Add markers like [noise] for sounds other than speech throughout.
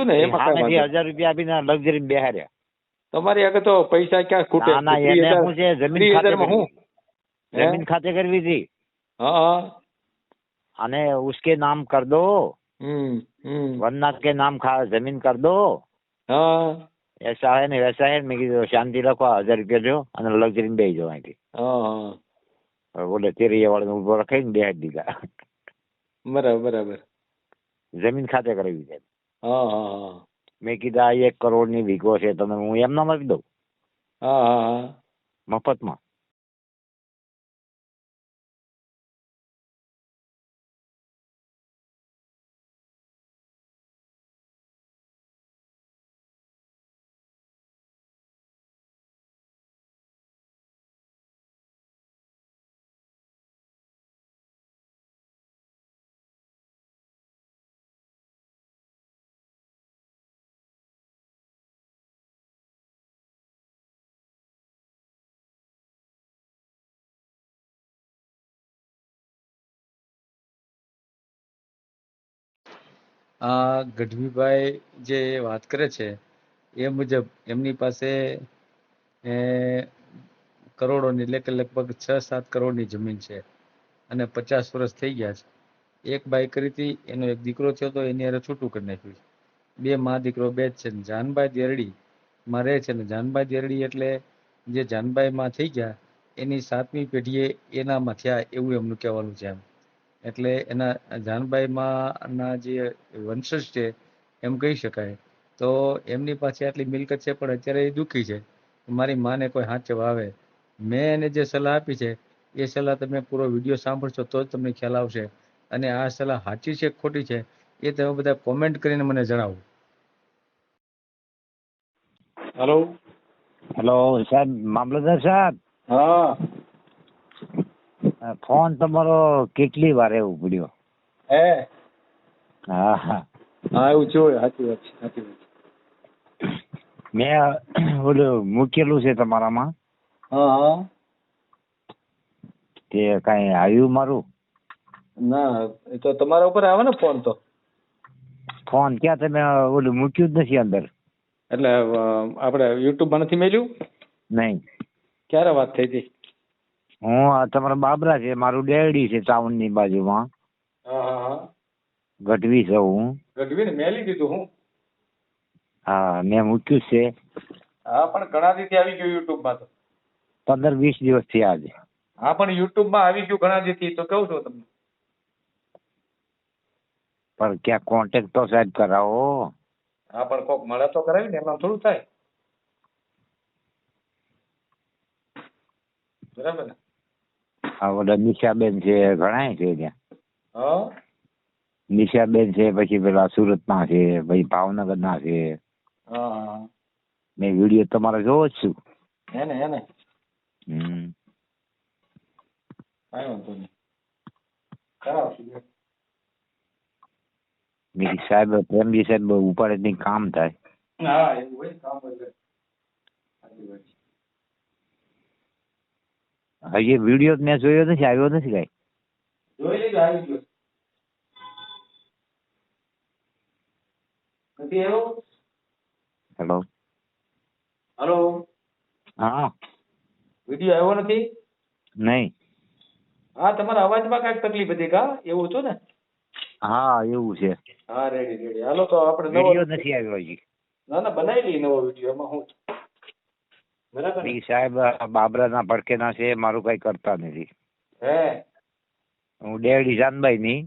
ને એમાં હજાર રૂપિયા આપીને લક્ઝરી બેહાર્યા તમારી આગળ તો પૈસા ક્યાં ખૂટે? ના એને શું છે જમીન ખાતે હું? જમીન ખાતે કરવી હતી. હા અને ઉસકે નામ કર દો. વનનાથ કે નામ જમીન કર દો. હા. એસા હે ને વૈસા હે મેં કીધું શાંતિ રાખો હજાર રૂપિયા જો અને લક્ઝરી બે જો અહીંથી. બોલે તેરી વાળાને ઊભો રખાઈને બે દીધા. બરાબર બરાબર. જમીન ખાતે કરવી છે. હા હા હા. મેં કીધું આ એક કરોડની વીઘો છે તમે હું એમનામ આપી દઉં? હા હા હા. મફતમાં? આ ગઢવીભાઈ જે વાત કરે છે, એ મુજબ એમની પાસે કરોડોની એટલે કે લગભગ છ સાત કરોડની જમીન છે અને પચાસ વર્ષ થઈ ગયા છે. એક બાઈ કરી હતી, એનો એક દીકરો થયો હતો એની હારે છૂટું કરી નાખ્યું છે. બે માં દીકરો, બે જ છે ને જાનબાઈ દેરડી માં રહે છે ને જાનબાઈ દેરડી એટલે જે જાનબાઈ માં થઈ ગયા, એની સાતમી પેઢીએ એનામાં થયા એવું એમનું કહેવાનું છે એમ. એટલે એના જાનબાઈમાં ના જે વંશજ છે એમ કહી શકાય. તો એમની પાસે આટલી મિલકત છે પણ અત્યારે એ દુઃખી છે. મારી માને કોઈ હાચવા આવે. મેં એને જે સલાહ આપી છે એ સલાહ તમે પૂરો વીડિયો સાંભળશો તો જ તમને ખ્યાલ આવશે. અને આ સલાહ સાચી છે ખોટી છે એ તમે બધા કોમેન્ટ કરીને મને જણાવો. હેલો હેલો સાહેબ મામલતદાર સાહેબ? હા. ફોન તમારો કેટલી વાર એવું પડ્યો? હે? હા હા. હા એવું જોયું સાચી વાત છે સાચી વાત છે. મેં ઓલું મૂકેલું છે તમારામાં. હા તે કાંઈ આવ્યું મારું? ના એ તો તમારા ઉપર આવે ને ફોન તો? ફોન ક્યાં તમે ઓલું મૂક્યું જ નથી અંદર? એટલે આપણે યુટ્યુબમાં નથી મેલ્યું? નહીં. ક્યારે વાત થઈ હતી? હું આ તમારા બાબરા છે મારું ડેડી છે બાજુમાં. હા હા હા. ગઢવી છું હું. ગઢવી ને મેલી દીધું હું? હા મેં મૂક્યું છે. હા પણ ઘણા દિવસથી આવી ગયું યુટ્યુબમાં તો. પંદર વીસ દિવસથી આજે. હા પણ યુટ્યુબમાં આવી ગયું ઘણા દિવસથી તો કહું છું તમને. પણ ક્યાં કોન્ટેક્ટ તો સાહેબ કરાવો. હા પણ કોક મળે તો કરાવી ને એમાં થોડું થાય. બરાબર ને? ઓલા નિશાબેન છે ઘણાય છે ત્યાં. નિશાબેન છે પછી પેલા સુરત ના છે પછી ભાવનગર ના છે મેં વીડિયો તમારો જોવો જ છું. એને એને હમ. કાંઈ વાંધો નહીં. કરાવશું મેં સાહેબ પ્રેમજી સાહેબ ઉપાડે નહીં કામ થાય. હા એવું હોય કામ હોય. હજી વીડિયો મેં જોયો નથી આવ્યો નથી કઈ. જોઈ લેજો આવી ગયો. નથી આવ્યો? હેલો હલો હા. વીડિયો આવ્યો નથી? નહીં. હા તમારા અવાજમાં કાંઈક તકલીફ હતી કા? એવું હતું ને? હા એવું છે. હા રેડી રેડી હાલો તો આપણે નવો વીડિયો નથી આવ્યો હજી. ના ના બનાવી લઈએ નવો વીડિયો એમાં હું બરાબર ને? કીધું સાહેબ બાબરાના ભડકેના છે મારું કઈ કરતા નથી. હે? હું ડેડ ઈશાનભાઈ ની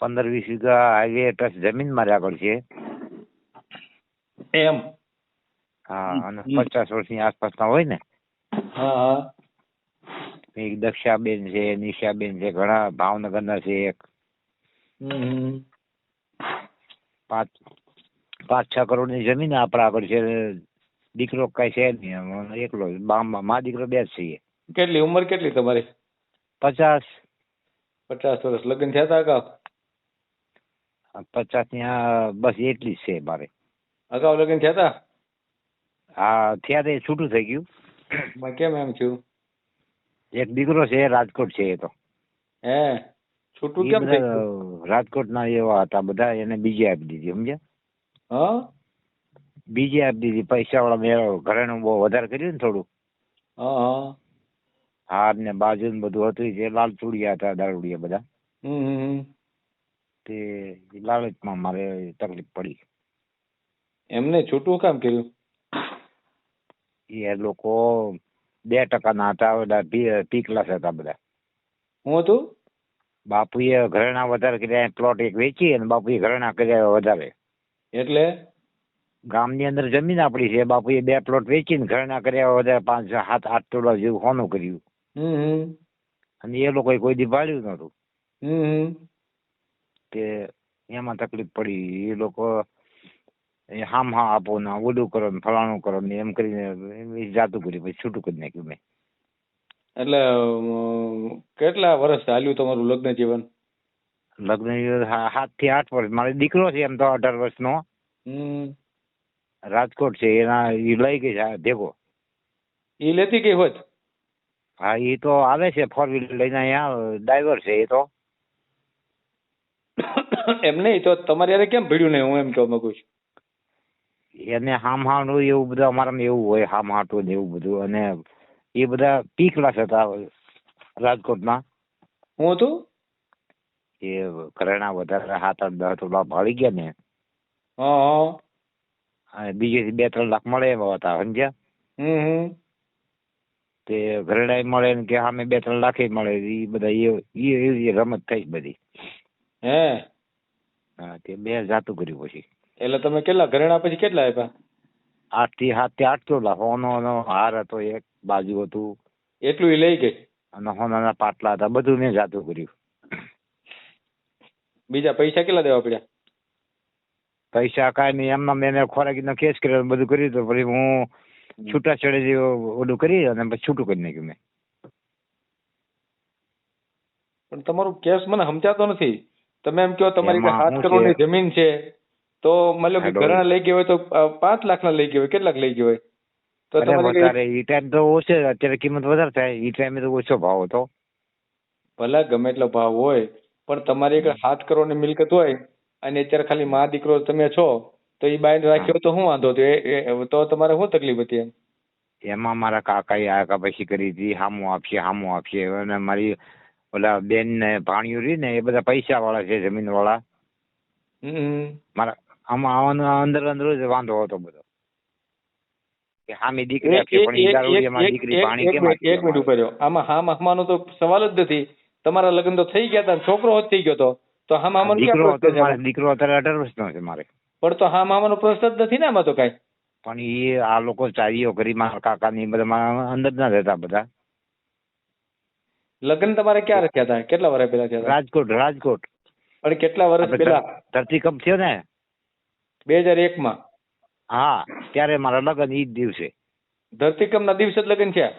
પંદર વીસ વીઘા હાઈવે ટચ જમીન મારે આગળ છે. એમ? હા અને. પચાસ વર્ષની આસપાસના હોય ને? હા એક દક્ષાબેન છે નિશાબેન છે ઘણા ભાવનગરના છે એક. પાંચ પાંચ છ કરોડની જમીન આપણા આગળ છે દીકરો કઈ છે નહીં એકલો. મા દીકરો બે જ છીએ. કેટલી? ઉંમર કેટલી તમારી? પચાસ. પચાસ વર્ષ. લગ્ન થયા હતા અગાઉ? પચાસની બસ એટલી જ છે મારે. અગાઉ લગ્ન થયા હતા હા ત્યાં તે છૂટું થઈ ગયું. કેમ એમ થયું? એક દીકરો છે રાજકોટ છે એ તો. હે? છૂટું કેમ થઈ રાજકોટ ના એવા હતા બધા એને બીજે આપી દીધી સમજ્યા? હા? બીજે આપી દીધી પૈસા વાળા મેં ઘરેણું બહુ વધારે કર્યું ને થોડું હા હાર ને બાજુ ને બધું હતું જે લાલ ચૂડિયા હતા દારૂડિયા બધા. તે લાલચમાં મારે તકલીફ પડી. એમને છૂટું કામ કર્યું? એ લોકો બે ટકાના હતા બધા પી ક્લાસ હતા બધા. હું હતું? બાપુએ ઘરેણા વધારે કર્યા પ્લોટ એક વેચી અને બાપુએ ઘરેણા કર્યા વધારે. એટલે? ગામની અંદર જમીન આપણી છે. બાપુએ બે પ્લોટ વેચીને ઘરના કર્યા વધારે પાંચ સાત આઠ તોલા જેવું હોનું કર્યું. અને એ લોકોએ કોઈ દી ભાળ્યું નહોતું. તે એમાં તકલીફ પડી. એ લોકો એ હામ હા આપો ને ઓલું કરો ને ફલાણું કરો ને એમ કરીને જાતું કર્યું. પછી છૂટું કરી નાખ્યું મેં. એટલે કેટલા વર્ષ ચાલ્યું તમારું લગ્ન જીવન? લગ્ન જીવન સાતથી આઠ વર્ષ. મારો દીકરો છે એમ તો અઢાર વર્ષનો. હમ. રાજકોટ છે એના એ લઈ ગઈ છે ભેગો. એ લેતી ગઈ હોત? હા એ તો આવે છે ફોર વ્હીલર લઈને અહીંયા ડ્રાઈવર છે એ તો. એમ નહીં તો તમારે યારે કેમ ભીડ્યું નહીં હું એમ કહેવા માંગુ છું? એને હામ હાનું એવું બધું અમારામાં એવું હોય હામ હાટું ને એવું બધું અને એ બધા પી ક્લાસ હતા રાજકોટમાં. હું હતું? એ ઘરેણા વધારે હાથ આઠ દસ ટોલા ભાળી ગયા ને. હા. બીજેથી બે ત્રણ લાખ મળે એવા હતા સમજ્યા? હમ તે ઘરેણા મળે ને કે સામે બે ત્રણ લાખે મળે એ બધા એ- એવી રમત થઈ બધી. હે? હા તે બે જાતું કર્યું પછી. એટલે તમે કેટલા ઘરેણા પછી કેટલા આપ્યા આઠથી સાતથી આઠ ચોલા સોનો હાર હતો એક બાજુ હતું. એટલું એ લઈ ગઈ? અને હોનાના પાટલા હતા બધું મેં જાતું કર્યું. બીજા પૈસા કેટલા દેવા પડ્યા? પૈસા કાંઈ નહીં એમના મેં ખોરાકીનો કેસ કર્યો બધું કર્યું તો પછી હું છૂટાછેડે જે ઓલું કરી અને પછી છૂટું કરી નાખ્યું મેં. પણ તમારું કેસ મને સમજાતો નથી. તમે એમ કહો તમારી પાસે સાત કરોડની જમીન છે તો મતલબ ઘર હેલો. લઈ ગયો હોય તો પાંચ પાંચ લાખના લઈ ગયો હોય કેટલાક લઈ ગયો હોય? તો તમારે ઈ ટાઈમ તો ઓછો અત્યારે કિંમત વધારે થાય ઈ ટાઈમે તો ઓછો ભાવ હતો. ભલે ગમે એટલો ભાવ હોય પણ તમારી એક સાત કરોડની મિલકત હોય અને અત્યારે ખાલી મા દીકરો તમે છો તો એ બાઈને રાખ્યો તો શું વાંધો હતો તો તમારે શું તકલીફ હતી એમ? એમાં મારા કાકાએ આકા પછી કરી હતી હામું આપશે હામું આપશે અને મારી ઓલા બેન ને ભાણિયું રહી ને એ બધા પૈસા વાળા છે જમીન વાળા મારા આમાં આવવાનો અંદર અંદર જ વાંધો હતો બધો. કે હામી દીકરી આપશે પણ દીકરી ભાણી કેમ એક મિનિટ ઉપર આમાં હા માહવાનો તો સવાલ જ નથી. તમારા લગ્ન તો થઈ ગયા હતા છોકરો હોત થઈ ગયો તો. તો હા મામાનો ક્યાં દીકરો હતો મારે દીકરો અત્યારે અઢાર વર્ષનો છે મારે. પણ તો હા મામાનો પ્રશ્ન જ નથી ને આમાં તો કાંઈ? પણ એ આ લોકો ચારીઓ કરી મારા કાકા ની બધા અંદર ના રહેતા બધા. લગ્ન તમારે ક્યારે થયા હતા કેટલા વર્ષ પહેલા થયા રાજકોટ રાજકોટ. પણ કેટલા વર્ષ પેલા? પહેલા ધરતીકંપ થયો ને? બે હજાર એક માં હા ત્યારે મારા લગ્ન ઈ જ દિવસે. ધરતીકંપના દિવસે જ લગ્ન થયા?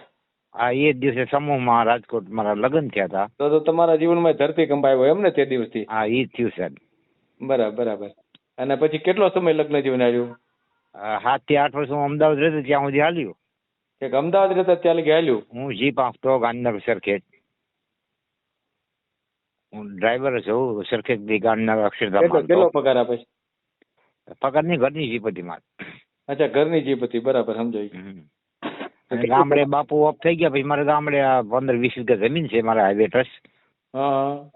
આ એ જ દિવસે સમૂહમાં રાજકોટ મારા લગ્ન થયા હતા. તો તો તમારા જીવનમાં ધરતીકંપ આવ્યો એમ ને તે દિવસથી? હા એ જ થયું સાહેબ. બરાબર બરાબર. અને પછી કેટલો સમય લગ્ન જીવન આવ્યું સાતથી આઠ વર્ષ હું અમદાવાદ રહેતો ત્યાં સુધી હાલ્યું. કે અમદાવાદ રહેતા ત્યાં લગી હાલ્યું? હું જીપ આપતો ગાંધીનગર સરખેજ હું ડ્રાઈવર છું સરખેજ બી ગાંધીનગર અક્ષરધામ કેટલો પગાર આપે છે? પગારની ઘરની જીપ હતી મારે. અચ્છા ઘરની જીપ હતી બરાબર સમજાય ગામડે બાપુ ઓફ થઈ ગયા પછી મારે ગામડે પંદર વીસ વીઘા જમીન છે મારા હાઈવે ટ્રસ્ટ હા.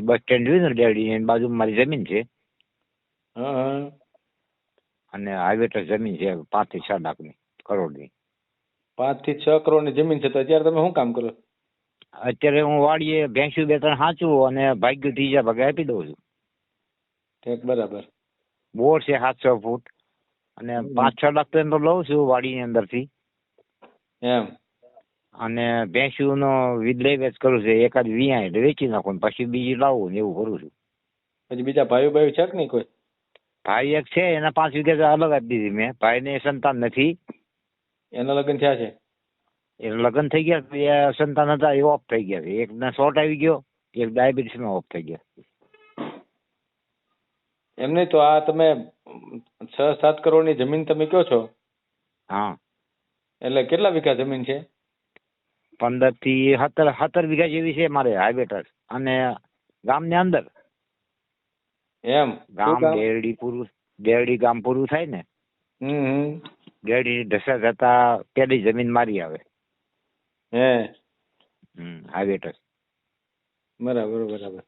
બસ સ્ટેન્ડ જોયું ને ડેરડી એની બાજુમાં મારી જમીન છે. અને હાઈવે ટ્રસ્ટ જમીન છે પાંચથી છ લાખની કરોડની. પાંચથી છ કરોડની જમીન છે તો અત્યારે તમે શું કામ કરો? અત્યારે હું વાડીએ ભેંસું બે ત્રણ સાચું અને ભાગ્યું ત્રીજા ભાગે આપી દઉં છું. બરાબર. બોર છે સાતસો ફૂટ. અને પાંચ છ લાખ તો એમ લઉં છું વાડીની અંદરથી. એમ. અને ભેંસુનો વિદ્રય વેચ કરું છું. એકાદ વીયા એટલે વેચી નાખું ને પછી બીજી લાવું ને એવું કરું છું. પછી બીજા ભાઈઓ ભાઈઓ છે કે નહીં કોઈ? ભાઈ એક છે એના પાંચ વીઘા અલગ આપી દીધી મેં. ભાઈને સંતાન નથી. એના લગ્ન થયા છે? એ લગ્ન થઈ ગયા એ સંતાન હતા એ ઓફ થઈ ગયા છે. ના શોર્ટ આવી ગયો એક ડાયાબિટીસમાં ઓફ થઈ ગયા. એમ નહીં તો આ તમે છ સાત કરોડની જમીન તમે કહો છો? હા. એટલે કેટલા વીઘા જમીન છે? પંદરથી સત્તર સત્તર વીઘા જેવી છે મારે હાઈવે અને અને ગામની અંદર. એમ? ગામ ગેરડી પૂરું ગેરડી ગામ પૂરું થાય ને. બેરડી ઢસા જતા પેલી જમીન મારી આવે. હે. હમ હાઈવે ટચ બરાબર બરાબર.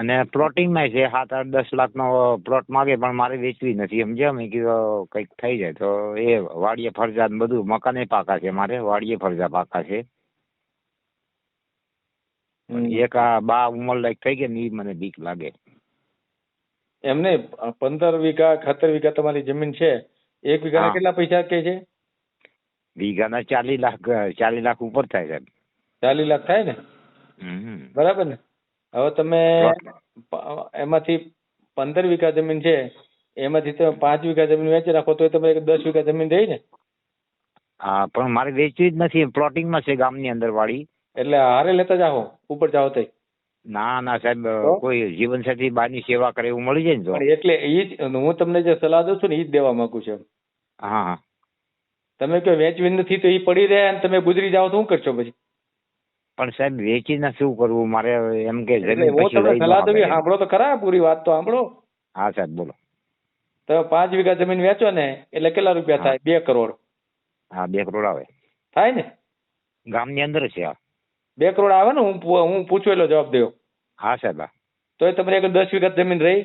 અને પ્લોટિંગમાં છે સાત આઠ દસ લાખનો પ્લોટ માગે પણ મારે વેચવી નથી. સમજ્યા મેં કીધું કંઈક થઈ જાય. તો એ વાડીએ ફરજા ને બધું મકાને પાકા છે મારે વાડીએ ફરજા પાકા છે. એક આ બા ઉંમર લાયક થઈ ગયા ને એ મને બીક લાગે. એમ નહીં પંદર વીઘા સત્તર વીઘા તમારી જમીન છે. એક વીઘાના કેટલા પૈસા કે છે? વીઘાના ચાલીસ લાખ ચાલીસ લાખ ઉપર થાય સાહેબ. ચાલીસ લાખ થાય ને? બરાબર ને? હવે તમે એમાંથી પંદર વીઘા જમીન છે એમાંથી તમે પાંચ વીઘા જમીન વેચી રાખો તો તમે દસ વીઘા જમીન રહી ને? હા પણ મારે વેચવી જ નથી પ્લોટિંગમાં છે ગામની અંદર વાળી એટલે હારે લેતા જાઓ ઉપર જાઓ તઈ. ના ના સાહેબ? કોઈ જીવનસાથી બાની સેવા કરે એવું મળી જાય ને તો. એટલે ઈ જ હું તમને જે સલાહ દઉં છું ને ઈ જ દેવા માંગુ છું. હા હા. તમે કહો વેચવી નથી તો એ પડી રહે અને તમે ગુજરી જાઓ તો શું કરશો પછી? પણ સાહેબ વેચીને શું કરવું? મારે એમ કે સલાહ ન. એ સાંભળો તો ખરા પૂરી વાત તો સાંભળો. હા સાહેબ બોલો. તમે પાંચ વીઘા જમીન વેચો ને એટલે કેટલા રૂપિયા થાય? બે કરોડ. હા બે કરોડ આવે. થાય ને? ગામની અંદર છે આ બે કરોડ આવે ને? હું હું પૂછવેલો જવાબ દેવો. હા સાહેબ. તો એ તમારે એક દસ વીઘા જમીન રહી?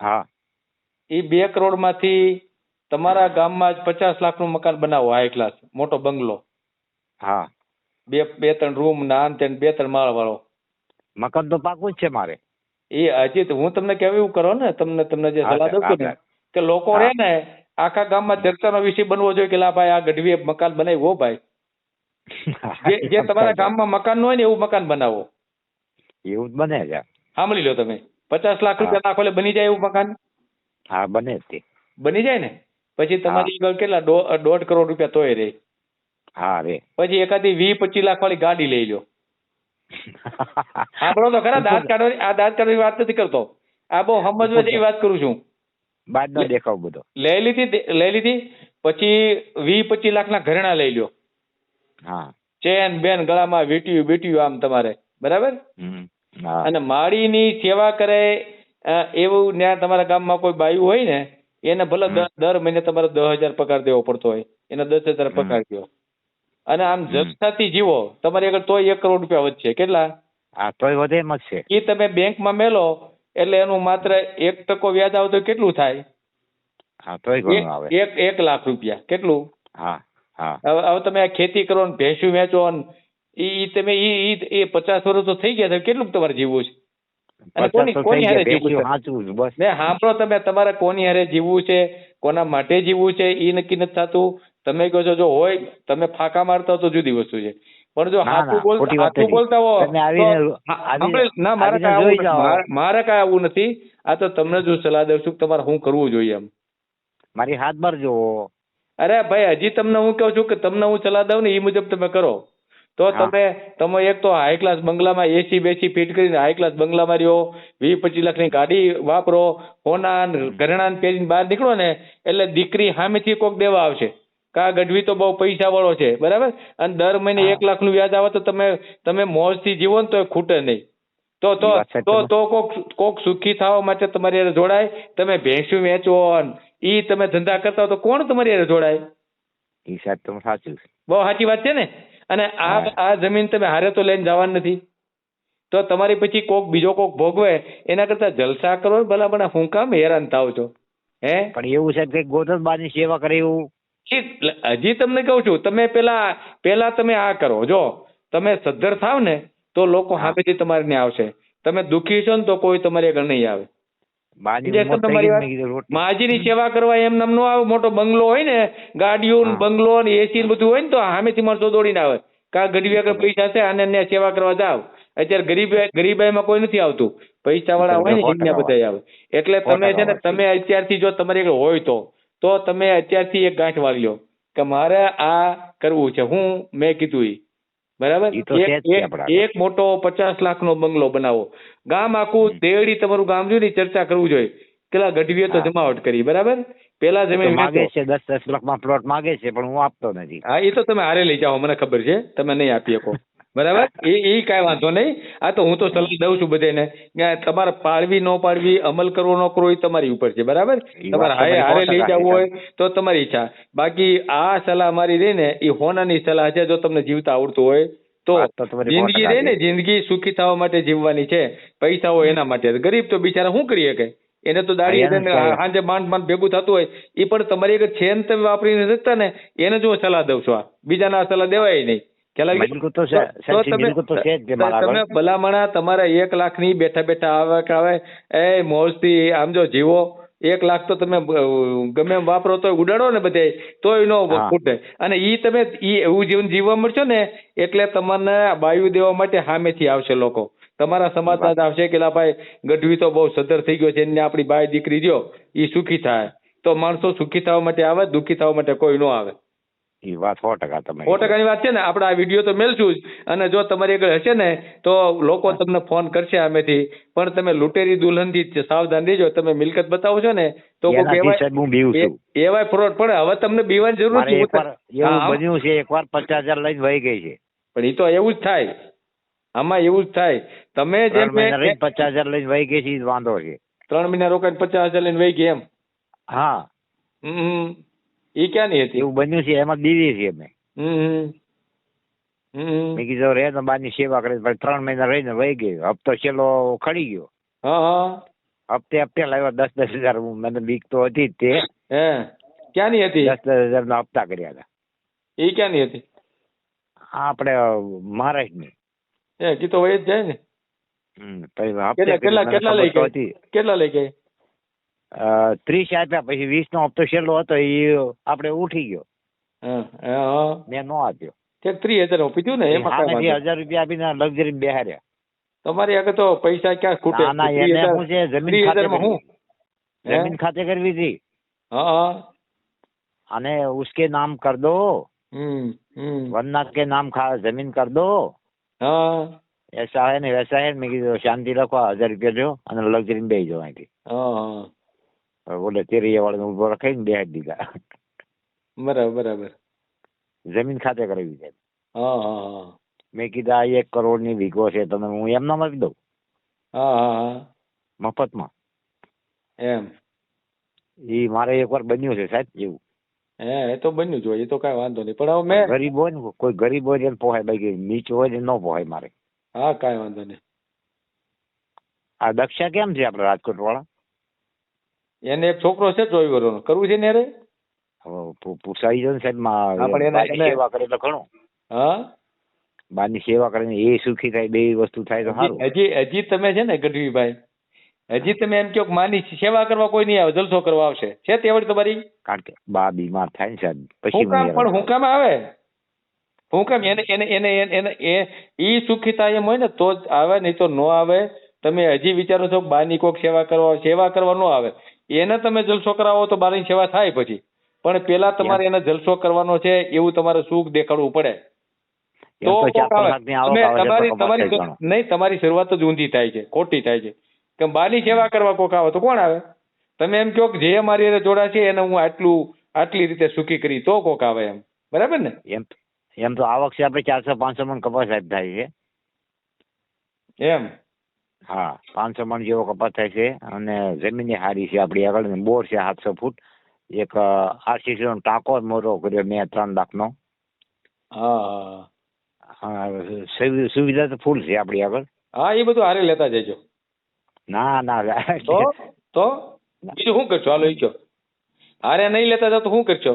હા. એ બે કરોડમાંથી તમારા ગામમાં જ પચાસ લાખનું મકાન બનાવો હાઈ ક્લાસ મોટો બંગલો. હા. બે બે ત્રણ રૂમ ના આન બે ત્રણ માળ વાળો. મકાન તો પાકું જ છે મારે. એ હજી તો હું તમને કેવું એવું કરો ને તમને તમને જે સલાહ દઉં છું ને કે લોકો. રહે ને આખા ગામમાં ચર્ચાનો વિષય બનવો જોઈએ કે લા ભાઈ આ ગઢવીએ મકાન બનાવ્યું હો ભાઈ. જે તમારા ગામમાં મકાન ન હોય ને એવું મકાન બનાવો. એવું જ બને છે. સાંભળી લો તમે. પચાસ લાખ રૂપિયા નાખો એટલે બની જાય એવું મકાન? હા બને તે. બની જાય ને? પછી તમારી કેટલા? દોઢ કરોડ રૂપિયા તોય રહે હા રે. પછી એકાદી વી પચીસ લાખ વાળી ગાડી લઈ લો [laughs] આપણો તો ખરા દાંત [laughs] કાઢવાની આ દાંત કાઢવાની વાત નથી કરતો. આ બહુ સમજવા જેવી વાત કરું છું. બાદ નો દેખાવ બધો. લઈ લીધી લઈ લીધી પછી વી પચીસ લાખના ઘરેણા લઈ લ્યો. હા. ચેન બેન ગળામાં વીટ્યું બીટ્યું આમ તમારે. બરાબર? અને માળીની સેવા કરે એવું ત્યાં તમારા ગામમાં કોઈ બાયું હોય ને એને ભલે દર મહિને તમારે દસ હજાર પગાર દેવો પડતો હોય. એને દસ હજાર. પગાર દો અને આમ જથ્થાથી જીવો તમારી આગળ તોય એક કરોડ રૂપિયા વધશે. કેટલા? હા તોય વધે એમ જ છે. એ તમે બેંકમાં મેલો એટલે એનું માત્ર એક ટકો વ્યાજ આવે કેટલું થાય? હા તોય ઘણું આવે. એક એક લાખ રૂપિયા. કેટલું? હા હા. હવે તમે આ ખેતી કરો ને ભેંસું વેચો ને ઈ ઈ તમે ઈ ઈ એ પચાસ વર્ષ તો થઈ ગયા કેટલું તમારે જીવવું છે? અને કોની કોની હારે જીવવું છે? સાચું જ બસ. ને સાંભળો તમે તમારે કોની હારે જીવવું છે કોના માટે જીવવું છે એ નક્કી નથી થતું. તમે કહો છો જો હોય તમે ફાંકા મારતા હો તો જુદી વસ્તુ છે. પણ જો હાથું હાથું બોલતા હો ના મારે કઈ આવું નથી. મારે- મારે કાંઈ આવું નથી. આ તો તમને જો સલાહ દઉં છું તમારે શું કરવું જોઈએ એમ. મારી હાથ બાર જોવો. અરે ભાઈ હજી તમને હું કહું છું કે તમને હું સલાહ દઉં ને એ મુજબ તમે કરો. તો તમે તમે એક તો હાઈ ક્લાસ બંગલામાં એસી બેસી ફિટ કરીને હાઈ ક્લાસ બંગલામાં રહ્યો. વીસ પચીસ લાખની ગાડી વાપરો. હોના ઘરેણા ને પહેરીને બહાર નીકળો ને એટલે દીકરી સામેથી કોક દેવા આવશે. કા ગઢવી તો બહુ પૈસા વાળો છે બરાબર? અને દર મહિને. એક લાખનું વ્યાજ આવે તો તમે તમે મોજથી જીવો ને તો એ ખૂટે નહીં. તો તો ઈ તો તો કોક કોક સુખી થવા માટે તમારી હારે જોડાય તમે ભેંસું વેચો ઈ તમે ધંધા કરતા હો તો કોણ તમારી હારે જોડાય? એ સાહેબ તમે સાચું બહુ સાચી વાત છે ને? અને આ આ જમીન તમે હારે તો લઈને જવાનું નથી. તો તમારી પછી કોક બીજો કોક ભોગવે એના કરતા જલસા કરો ભલા ભલા હું કામ હેરાન થાવ છો. હે? પણ એવું સાહેબ ગોધન ગોતરબાની સેવા કરે એવું લ- હજી તમને કહું છું તમે પેલા પેલા તમે આ કરો જો તમે સદ્ધર થાવ ને તો લોકો. સામેથી તમારે ત્યાં આવશે. તમે દુઃખી છો ને તો કોઈ તમારી આગળ નહીં આવે. માજીની સેવા કરવા એમ નામ નો આવે મોટો બંગલો હોય ને ગાડીઓ ને. બંગલો ને એસી ને બધું હોય ને તો સામેથી માણસો દોડીને આવે. કા ગરીબ આગળ પૈસા છે આને ત્યાં સેવા કરવા જાવ. અત્યારે ગરીબ ગરીબાઈમાં કોઈ નથી આવતું. પૈસા વાળા હોય ને એમને બધા આવે. એટલે તમે છે ને. તમે અત્યારથી જો તમારી આગળ હોય તો તો તમે અત્યારથી એક ગાંઠ વાળી લો કે મારે આ કરવું છે હું મેં કીધું એ બરાબર? એક- મોટો પચાસ લાખ નો બંગલો બનાવો. ગામ આખું દેડી તમારું ગામ જોઈને ઈ ચર્ચા કરવું જોઈએ. પેલા ગઢવીએ તો જમાવટ કરી બરાબર? પેલા તો જમીન માગે છે દસ દસ લાખમાં પ્લોટ માગે છે પણ હું આપતો નથી. હા એ તો તમે હારે લઈ જાઓ મને ખબર છે. તમે નહીં આપી શકો. બરાબર? એ એ કાંઈ વાંધો નહીં. આ તો હું તો સલાહ દઉં છું બધાને કે તમારે પાળવી ન પાડવી અમલ કરવો ન કરવો એ તમારી ઉપર છે બરાબર? તમારે હારે હારે લઈ જવું હોય તો તમારી ઈચ્છા. બાકી આ સલાહ મારી રહી ને એ હોનાની સલાહ છે જો તમને જીવતા આવડતું હોય તો. જિંદગી રહે ને જિંદગી સુખી થવા માટે જીવવાની છે. પૈસા હોય એના માટે. ગરીબ તો બિચારા શું કરી શકે? એને તો દાડી. સાંજે માંડ માંડ ભેગું થતું હોય. એ પણ તમારી એક છે ને તમે વાપરી નથી શકતા ને એને જ હું સલાહ દઉં છું આ. બીજાના સલાહ દેવાય નહીં. તમે જ. ભલામણા તમારા એક લાખની બેઠા બેઠા આવક આવે એ મોજથી આમ જો જીવો એક લાખ તો તમે ગમે એમ વાપરો તો ઉડાડો ને બધે તો એનો ફૂટે. અને ઈ તમે ઈ એવું જીવન જીવવા મળશો ને એટલે તમને બાયુ દેવા માટે સામેથી આવશે લોકો. તમારા સમાજના જ આવશે કે ભાઈ ગઢવી તો બહુ સદર થઈ ગયો છે એને આપણી બાય દીકરી દ્યો ઈ સુખી થાય. તો માણસો સુખી થવા માટે આવે દુઃખી થવા માટે કોઈ નો આવે. ઈ વાત સો ટકા તમે સો ટકાની વાત છે ને આપણે આ વીડિયો તો મેલશું જ. અને જો તમારી આગળ હશે ને તો લોકો તમને ફોન કરશે આમેથી. પણ તમે લૂંટેરી દુલ્હનથી જ સાવધાન રહેજો. તમે મિલકત બતાવો છો ને તો એ- એવાય ફ્રોડ પણ હવે તમને બીવાની જરૂર નથી. એવું બન્યું છે એકવાર પચાસ હજાર લઈને વહી ગઈ છે. પણ એ તો એવું જ થાય. આમાં એવું જ થાય. તમે જેમ મેં- પચાસ હજાર લઈને વહી ગઈ છે વાંધો છે. ત્રણ મહિના રોકાઈને પચાસ હજાર લઈને વહી ગઈ એમ? હા. હમ. એ ક્યાં ની હતી? એવું બન્યું છે એમાં દીવી છે અમે. મેં કીધું રે તો બાની સેવા કરે પછી ત્રણ મહિના રહીને વહી ગયો. હપ્તો છેલ્લો ખડી ગયો. હપ્તે હપ્તે લાવ્યો દસ દસ હજાર. મને બીક તો હતી જ તે. હે ક્યાં ની હતી? દસ દસ હજાર ના હપ્તા કર્યા હતા. એ ક્યાં ની હતી આપણે મહારાષ્ટ્રની. એ કી તો વહી જ જાય ને. કેટલા કેટલા લઈ ગઈ? કેટલા લઈ ગઈ? ત્રીસ આપ્યા પછી વીસ નો હપ્તો છેલ્લો હતો એ આપણે ઉઠી ગયો હા હા મેં નો આપ્યો તે ત્રીસ હજાર હું પીધું ને એમાં કાંઈ સામેથી વાંધો હજાર રૂપિયા આપીને લક્ઝરી બેહાર્યા તમારી આગળ તો પૈસા ક્યાં ખૂટે ના ના ત્રીસ એને હજાર- શું છે જમીન ત્રીસ ખાતે હજારમાં હું કરવી. હે? જમીન ખાતે કરવી હતી હા હા અને उसके नाम कर दो હમ હમ वरना के नाम खा जमीन कर दो હા ऐसा है ને वैसा है મેં કીધું શાંતિ રાખો હજાર રૂપિયા લ્યો અને લક્ઝરી બે જાઓ બોલે ને વાળાને ઊભો રખાઈને બેહાડી દીધા. બરાબર બરાબર. જમીન ખાતે કરાવી છે હા હા હા. મેં કીધા આ એક કરોડની વીઘો છે તમે હું એમ નામ આપી દઉં? હા હા હા. મફતમાં. એમ. એ મારે એકવાર બન્યું છે સાહેબ એવું. હે એ તો બન્યું જ હોય એ તો કાંઈ વાંધો નહીં. પણ હવે મેં ગરીબ હોય ને કોઈ ગરીબ હોય એને પોહાય બાકી નીચ હોય ને ન પોહાય મારે. હા કાંઈ વાંધો નહીં. આ દક્ષા કેમ છે આપણે રાજકોટ વાળા એને એક છોકરો છે વર્ષનો કરવું છે ને યારે પૂછાઈ જાય સાહેબમાં સેવા કરે તો ઘણું. હા? બાની સેવા કરીને એ સુખી થાય બે વસ્તુ થાય તો સારું. હજી હજી તમે છે ને ગઢવીભાઈ હજી તમે એમ કહો માની સેવા કરવા કોઈ નહીં આવે જલસો કરવા આવશે. છે તેવડી તમારી? કારણ કે બા બીમાર થાય ને સાહેબ પછી કામ પણ હું કામ આવે? હું કામ એને એને એને એને એ ઈ સુખી થાય એમ હોય ને તો જ આવે નહીં તો નો આવે. તમે હજી વિચારો છો બાની કોક સેવા કરવા સેવા કરવા નો આવે. એને તમે જલસો કરાવો તો બારની સેવા થાય પછી. પણ પેલા તમારે એને જલસો કરવાનો છે એવું તમારે સુખ દેખાડવું પડે. તો તમારી તમારી નહીં તમારી શરૂઆત જ ઊંધી થાય છે ખોટી થાય છે. કે બારની સેવા કરવા કોક આવે તો કોણ આવે? તમે એમ કહો કે જે મારી હારે જોડા છે એને હું આટલું આટલી રીતે સુખી કરી તો કોક આવે એમ. બરાબર ને? એમ એમ તો આવક છે આપણે ચારસો પાંચસો મણ કપાસ સાહેબ થાય છે. એમ. હા પાંચસો મણ જેવો કપાસ થાય છે અને જમીન સારી છે આપણી આગળ બોર છે સાતસો ફૂટ. એક આરસીસી નો ટાંકો મોટો કર્યો મેં ત્રણ લાખનો સુવિધા તો ફૂલ છે આપણી આગળ. હા એ બધું હારે લેતા જજો. ના ના તો તો બીજું શું કરશો? હાલો ઈચ્છો હારે નહીં લેતા જાવ તો શું કરશો?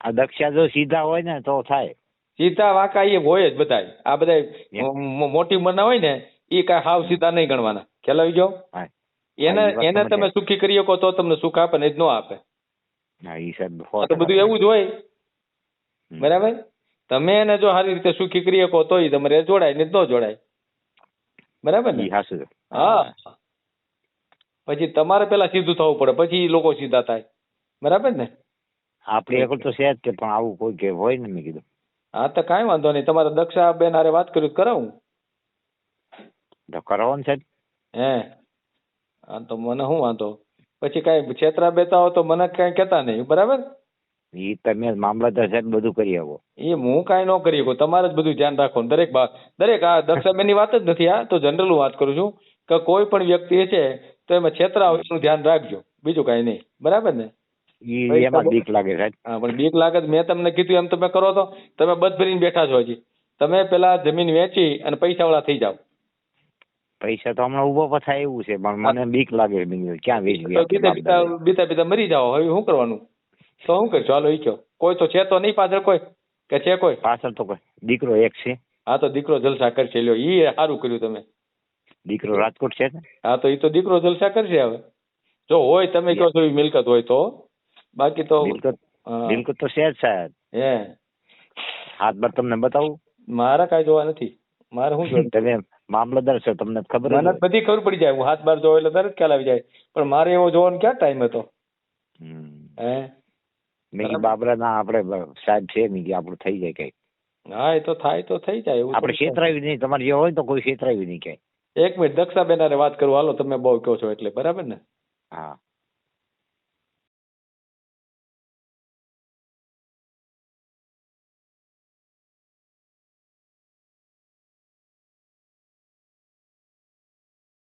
આ દક્ષા જો સીધા હોય ને તો થાય. સીધા વાંકા એ હોય જ બધા આ બધા મોટી મના હોય ને એ કાંઈ હાવ સીધા નહીં ગણવાના. ખ્યાલ આવી ગયો? એને એને તમે સુખી કરી શકો તો તમને સુખ આપે ને જ ન આપે તો બધું એવું જ હોય. બરાબર? તમે એને જો સારી રીતે સુખી કરી શકો એ તમારે જોડાય ને ન જોડાય. બરાબર ને? હા. પછી તમારે પેલા સીધું થવું પડે પછી એ લોકો સીધા થાય. બરાબર ને? આપણી એકલ તો છે જ કે પણ આવું કોઈ કે હોય ને મેં કીધું. હા તો કાંઈ વાંધો નહીં. તમારે દક્ષા બેન હારે વાત કર્યું કરાવું તો કરવાનું છે હે. આ તો મને શું વાંધો? પછી કાંઈ છેતરા બેતા હો તો મને કાંઈ કહેતા નહીં બરાબર? એ તમે મામલતદાર સાહેબ બધું કરી આવો. એ હું કાંઈ ન કરી શકું તમારે જ બધું ધ્યાન રાખવાનું. દરેક બા દરેક આ દક્ષાબેનની વાત જ નથી આ તો જનરલ વાત કરું છું કે કોઈ પણ વ્યક્તિ છે તો એમાં છેતરા એનું ધ્યાન રાખજો બીજું કાંઈ નહીં. બરાબર ને? એમાં બીક લાગે સાહેબ. હા પણ બીક લાગે મેં તમને કીધું એમ તમે કરો તો તમે બધ ભરીને બેઠા છો હજી. તમે પેલા જમીન વેચી અને પૈસા વાળા થઈ જાઓ. પૈસા તો હમણાં ઊભો થાય એવું છે પણ મને બીક લાગે. ક્યાં વેચવી બીતા બીતા બીતા બીતા મરી જાઓ હવે શું કરવાનું? તો શું કરશો? હાલો ઈ કયો કોઈ તો છે તો નહીં પાછળ કોઈ? કે છે કોઈ? પાછળ તો કોઈ. દીકરો એક છે. હા તો દીકરો જલસા કરશે લ્યો ઈ સારું કર્યું તમે. દીકરો રાજકોટ છે હા તો ઈ તો દીકરો જલસા કરશે હવે. જો હોય તમે કહો છો મિલકત હોય તો. બાકી તો મિલકત મિલકત તો છે જ સાહેબ. હે. હાથ બાર તમને બતાવું? મારા કાંઈ જોવા નથી. મારે શું [laughs] જોવાનું? તમે મામલતદાર છે તમને ખબર મને બધી ખબર પડી જાય હું હાથ બાર જોઉં એટલે તરત ખ્યાલ આવી જાય. પણ મારે એવો જોવાનો ક્યાં ટાઈમ હતો? હમ. હે? મેં બાબરા ના આપણે સાહેબ છે મેં કીધું આપણું થઈ જાય કઈ હા એ તો થાય તો થઈ જાય એવું આપણે. છેતરાવી નહીં તમારે જે હોય તો કોઈ છેતરાવી નહીં ક્યાંય. એક મિનિટ દક્ષાબેન બેનારે વાત કરું હાલો તમે બહુ કહો છો એટલે બરાબર ને? હા.